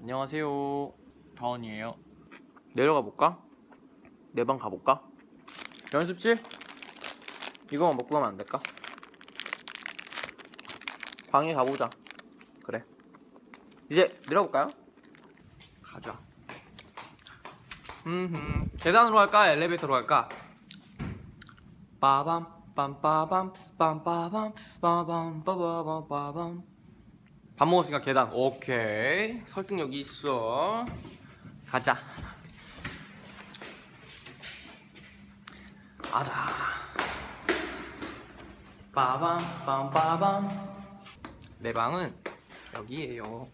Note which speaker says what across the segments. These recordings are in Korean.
Speaker 1: 안녕하세요. 다원이에요. 내려가 볼까? 내 방 가볼까? 연습실? 이거만 먹고 가면 안 될까? 방에 가보자. 그래. 이제 내려볼까요? 가자. 음, 계단으로 할까? 엘리베이터로 할까? 빠밤 빰빠밤 빰빠밤 빠밤 빠바밤 빠밤 밥 먹었으니까 계단 오케이. 설득력 있어. 가자. 가자. 빠밤 빰빠밤. 내 방은 여기에요.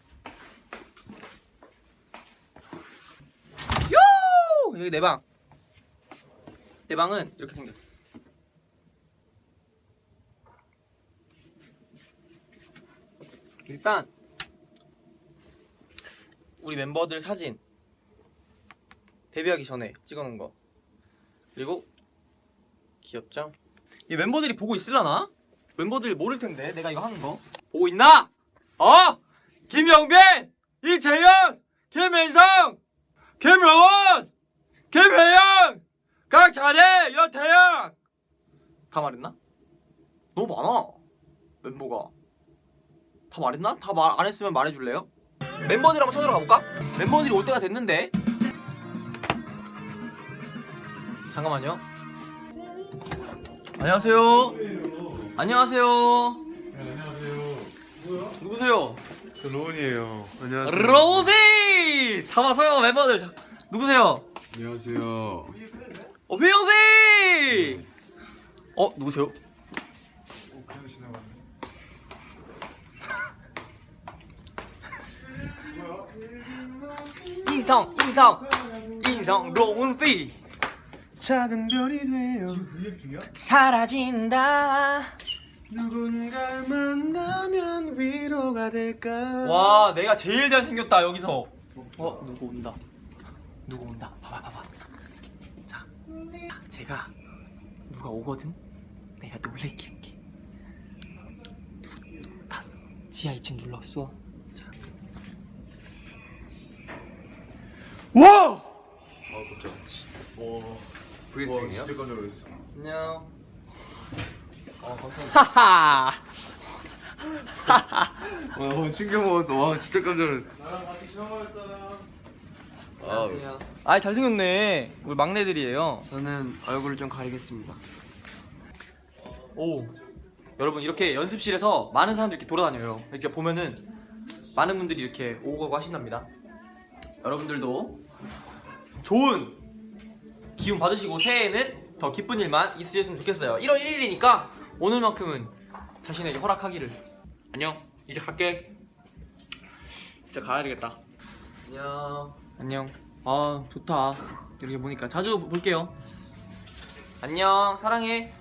Speaker 1: 요! 여기 내 방. 내 방은 이렇게 생겼어 일단 우리 멤버들 사진 데뷔하기 전에 찍어놓은 거 그리고 귀엽죠? 이 멤버들이 보고 있을라나? 멤버들이 모를 텐데 내가 이거 하는 거 보고 있나? 어? 김영빈, 이재현, 김민성, 김로원, 김혜영, 강찬혜, 여태양 다 말했나? 너무 많아 멤버가 다 말했나? 다 말 안 했으면 말해줄래요? 멤버들 한번 찾으러 가볼까? 멤버들이 올 때가 됐는데 잠깐만요 안녕하세요 안녕하세요
Speaker 2: 네, 안녕하세요.
Speaker 1: 누구세요?
Speaker 2: 저 로운이에요. 안녕하세요.
Speaker 1: 로비! 다 왔어요 멤버들 자, 누구세요?
Speaker 2: 안녕하세요.
Speaker 1: 어 휘영씨! 어 누구세요?
Speaker 2: 그냥 지나갔네.
Speaker 1: 인성 인성 인성 로운비
Speaker 2: 작은 별이 돼요.
Speaker 1: 사라진다.
Speaker 2: 누군가를 만나면 위로가 될까.
Speaker 1: 와 내가 제일 잘생겼다 여기서. 어 누구 온다. 누구 온다? 봐봐 봐봐. 자 자, 제가 누가 오거든? 내가 누구 누구 탔어 지하 2층 눌렀어
Speaker 2: 와! 아 깜짝. 와. 와
Speaker 3: 중이에요?
Speaker 2: 진짜 깜짝 놀랐어.
Speaker 1: 안녕
Speaker 2: 아 감사합니다.
Speaker 1: 하하
Speaker 2: 와 어, 충격 먹었어. 와 진짜 깜짝 놀랐어. 아,
Speaker 1: 아 잘생겼네 우리 막내들이에요
Speaker 3: 저는 얼굴을 좀 가리겠습니다.
Speaker 1: 오 여러분 이렇게 연습실에서 많은 사람들이 이렇게 돌아다녀요 이렇게 보면은 많은 분들이 이렇게 오고 가고 하신답니다 여러분들도 좋은 기운 받으시고 새해에는 더 기쁜 일만 있으셨으면 좋겠어요. 1월 1일이니까 오늘만큼은 자신에게 허락하기를. 안녕. 이제 갈게. 진짜 가야 되겠다.
Speaker 3: 안녕.
Speaker 1: 안녕. 아 좋다. 이렇게 보니까 자주 볼게요. 안녕. 사랑해